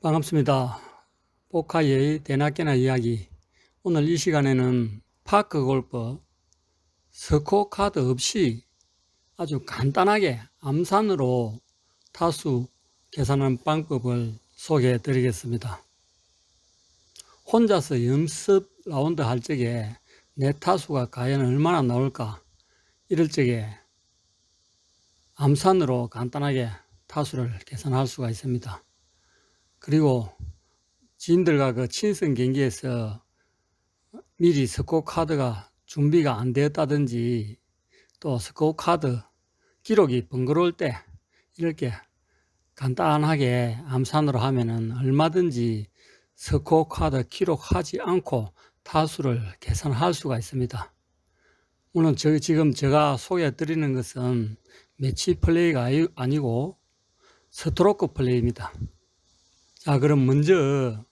반갑습니다. 포카의 대낮게나 이야기. 오늘 이 시간에는 파크 골프 스코어 카드 없이 아주 간단하게 암산으로 타수 계산하는 방법을 소개해 드리겠습니다. 혼자서 연습 라운드 할 적에 내 타수가 과연 얼마나 나올까 이럴 적에 암산으로 간단하게 타수를 계산할 수가 있습니다. 그리고 지인들과 그 친선 경기에서 미리 스코어 카드가 준비가 안 되었다든지 또 스코어 카드 기록이 번거로울 때 이렇게 간단하게 암산으로 하면은 얼마든지 스코어 카드 기록하지 않고 타수를 계산할 수가 있습니다. 물론 저, 지금 제가 소개해 드리는 것은 매치 플레이가 아니- 아니고 스트로크 플레이입니다. 자, 그럼 먼저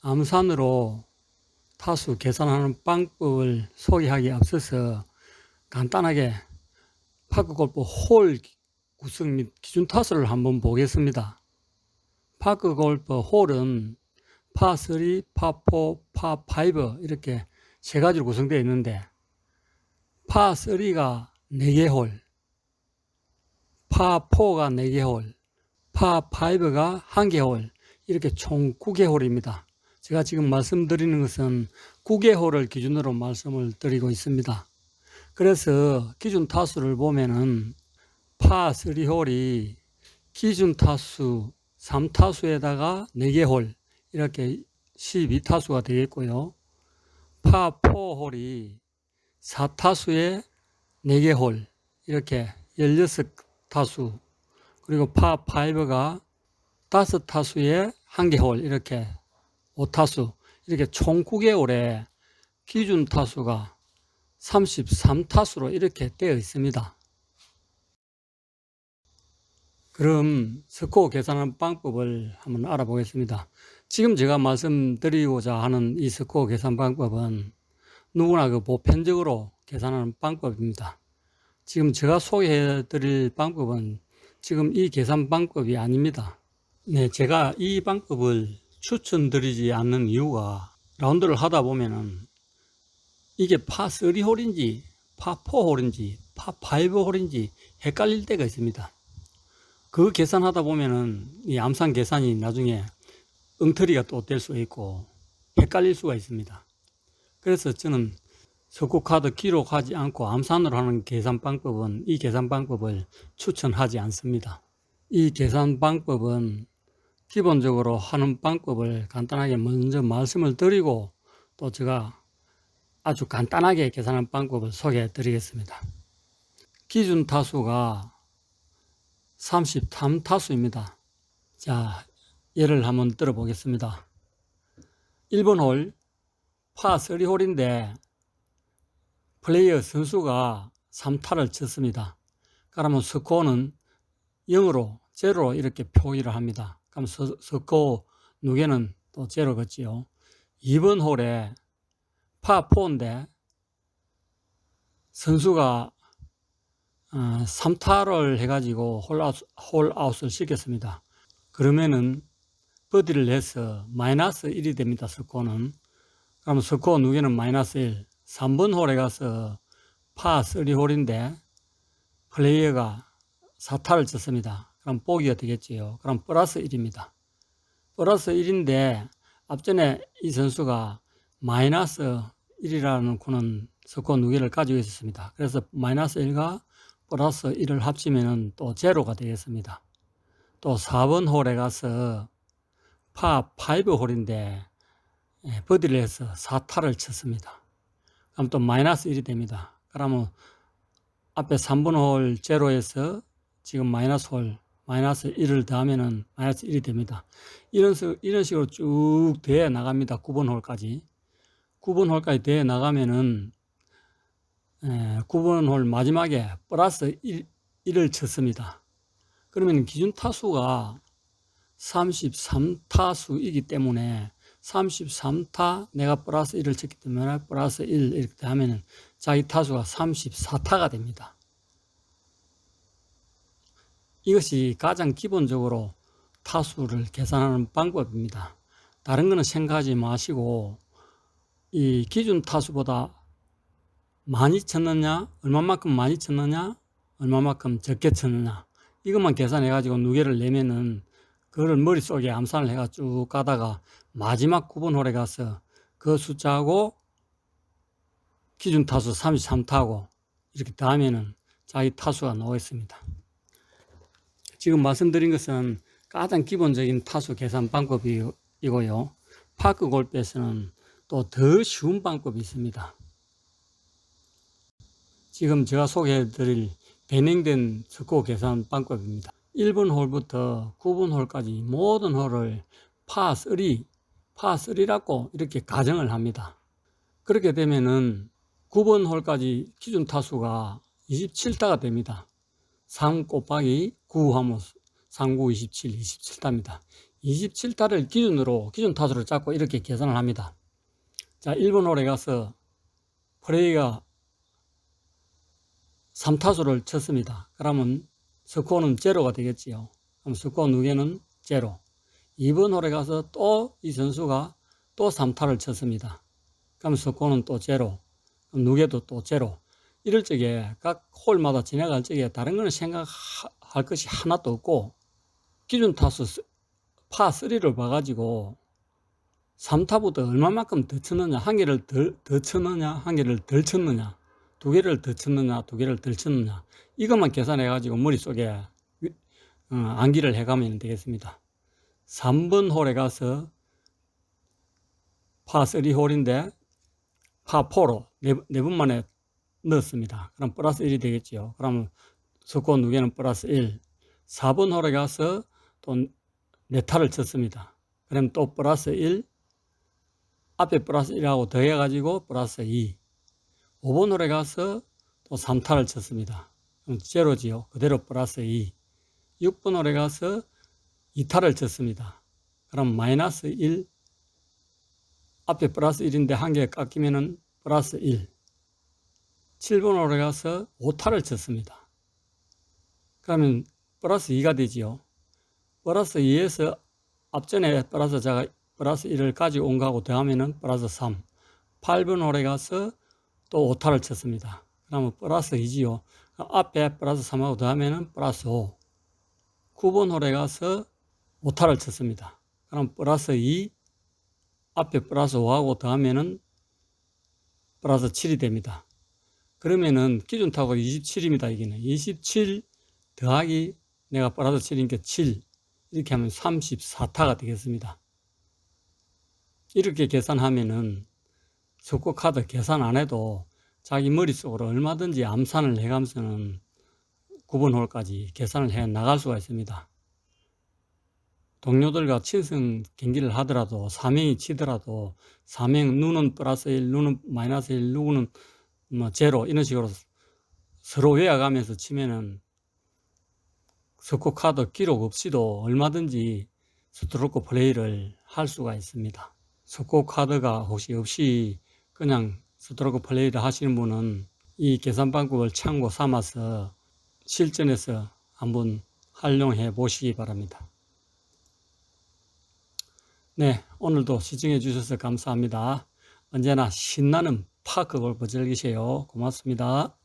암산으로 타수 계산하는 방법을 소개하기 앞서서 간단하게 파크 골프 홀 구성 및 기준 타수를 한번 보겠습니다. 파크 골프 홀은 파3, 파4, 파5 이렇게 세 가지로 구성되어 있는데 파3가 4개 홀, 파4가 4개 홀, 파5가 1개 홀, 이렇게 총 9개 홀입니다. 제가 지금 말씀드리는 것은 9개 홀을 기준으로 말씀을 드리고 있습니다. 그래서 기준 타수를 보면은 파 3 홀이 기준 타수 3타수에다가 4개 홀 이렇게 12타수가 되겠고요. 파 4 홀이 4타수에 4개 홀 이렇게 16타수 그리고 파 5가 5타수에 1개 홀 이렇게 5타수 이렇게 총 9개 홀에 기준 타수가 33타수로 이렇게 되어 있습니다. 그럼 스코어 계산하는 방법을 한번 알아보겠습니다. 지금 제가 말씀드리고자 하는 이 스코어 계산 방법은 누구나 그 보편적으로 계산하는 방법입니다. 지금 제가 소개해 드릴 방법은 지금 이 계산 방법이 아닙니다. 네, 제가 이 방법을 추천드리지 않는 이유가 라운드를 하다 보면은 이게 파3 홀인지 파4 홀인지 파5 홀인지 헷갈릴 때가 있습니다. 그 계산하다 보면은 이 암산 계산이 나중에 엉터리가 또 될 수 있고 헷갈릴 수가 있습니다. 그래서 저는 석고 카드 기록하지 않고 암산으로 하는 계산 방법은 이 계산 방법을 추천하지 않습니다. 이 계산 방법은 기본적으로 하는 방법을 간단하게 먼저 말씀을 드리고 또 제가 아주 간단하게 계산하는 방법을 소개해 드리겠습니다. 기준 타수가 33타수입니다. 자, 예를 한번 들어보겠습니다. 1번 홀, 파3 홀인데 플레이어 선수가 3타를 쳤습니다. 그러면 스코어는 0으로, 제로로 이렇게 표기를 합니다. 그럼 스, 스코어 누계는 또 제로겠지요. 2번 홀에 파4인데 선수가 어, 3타를 해가지고 홀아웃, 홀아웃을 시켰습니다. 그러면은 버디를 해서 마이너스 1이 됩니다. 스코어는. 그럼 스코어 누계는 마이너스 1. 3번 홀에 가서 파3 홀인데 플레이어가 4타를 쳤습니다. 그럼 보기가 되겠지요. 그럼 플러스 1입니다. 플러스 1인데 앞전에 이 선수가 마이너스 1이라는 구는 스코어 누계를 가지고 있었습니다. 그래서 마이너스 1과 플러스 1을 합치면 또 제로가 되겠습니다. 또 4번 홀에 가서 파 5 홀인데 예, 버디를 해서 4타를 쳤습니다. 그럼 또 마이너스 1이 됩니다. 그러면 앞에 3번 홀 제로에서 지금 마이너스 홀 마이너스 1을 더하면은 마이너스 1이 됩니다. 이런, 식, 이런 식으로 쭉 대해 나갑니다. 9번 홀까지. 9번 홀까지 대해 나가면은 에, 9번 홀 마지막에 플러스 1, 1을 쳤습니다. 그러면 기준 타수가 33타수이기 때문에 33타 내가 플러스 1을 쳤기 때문에 플러스 1 이렇게 하면은 자기 타수가 34타가 됩니다. 이것이 가장 기본적으로 타수를 계산하는 방법입니다. 다른 거는 생각하지 마시고 이 기준 타수보다 많이 쳤느냐, 얼마만큼 많이 쳤느냐, 얼마만큼 적게 쳤느냐 이것만 계산해 가지고 누계를 내면은 그거를 머릿속에 암산을 해가 쭉 가다가 마지막 9번 홀에 가서 그 숫자하고 기준 타수 33타고 이렇게 더하면은 자기 타수가 나오겠습니다. 지금 말씀드린 것은 가장 기본적인 타수 계산 방법이고요. 파크 골프에서는 또 더 쉬운 방법이 있습니다. 지금 제가 소개해 드릴 배냉된 스코어 계산 방법입니다. 1번 홀부터 9번 홀까지 모든 홀을 파3, 파3라고 이렇게 가정을 합니다. 그렇게 되면은 9번 홀까지 기준 타수가 27타가 됩니다. 3 곱하기 9 하면 39, 27, 27타입니다. 27타를 기준으로 기준 타수를 잡고 이렇게 계산을 합니다. 자, 1번 홀에 가서 플레이가 3타수를 쳤습니다. 그러면 스코어는 제로가 되겠지요. 그럼 스코어 누계는 제로. 2번 홀에 가서 또 이 선수가 또 3타를 쳤습니다. 그럼 스코어는 또 제로. 그럼 누계도 또 제로. 이럴 적에 각 홀마다 지나갈 적에 다른 거는 생각할 것이 하나도 없고 기준 타수 파 3를 봐가지고 3타보다 얼마만큼 더 쳤느냐, 한 개를 덜, 더 쳤느냐, 한 개를 덜 쳤느냐, 두 개를 더 쳤느냐, 두 개를 덜 쳤느냐, 이것만 계산해가지고 머릿속에 어, 암기를 해가면 되겠습니다. 3번 홀에 가서 파3 홀인데 파4로 네, 네 번 만에 넣었습니다. 그럼 플러스 1이 되겠죠. 그러면 스코어 누계는 플러스 1. 4번 홀에 가서 또 네타를 쳤습니다. 그럼 또 플러스 1, 앞에 플러스 1하고 더해가지고 플러스 2. 5번 홀에 가서 또 3타를 쳤습니다. 그럼 제로지요. 그대로 플러스 2. 6번 홀에 가서 2타를 쳤습니다. 그럼 마이너스 1, 앞에 플러스 1인데 한 개 깎이면은 플러스 1. 7번 홀에 가서 5타를 쳤습니다. 그러면 플러스 2가 되지요. 플러스 2에서 앞전에 플러스 자가 플러스 1을 가지고 온 거하고 더하면은 플러스 3. 8번 홀에 가서 또 5타를 쳤습니다. 그러면 플러스 2지요. 앞에 플러스 3하고 더하면은 플러스 5. 9번 홀에 가서 5타를 쳤습니다. 그럼 플러스 2, 앞에 플러스 5하고 더하면은 플러스 7이 됩니다. 그러면은 기준 타고 27입니다. 이게는 27 더하기 내가 플러스 7이니까 7 이렇게 하면 34타가 되겠습니다. 이렇게 계산하면은 석고 카드 계산 안 해도 자기 머릿속으로 얼마든지 암산을 해가면서는 9번 홀까지 계산을 해 나갈 수가 있습니다. 동료들과 친선 경기를 하더라도 4명이 치더라도 4명 누는 플러스 1, 누는 마이너스 1, 누구는 뭐 제로 이런 식으로 서로 외워가면서 치면은 석고 카드 기록 없이도 얼마든지 스트로크 플레이를 할 수가 있습니다. 석고 카드가 혹시 없이 그냥 스트로크 플레이를 하시는 분은 이 계산 방법을 참고 삼아서 실전에서 한번 활용해 보시기 바랍니다. 네, 오늘도 시청해 주셔서 감사합니다. 언제나 신나는 파크 골프 즐기세요. 고맙습니다.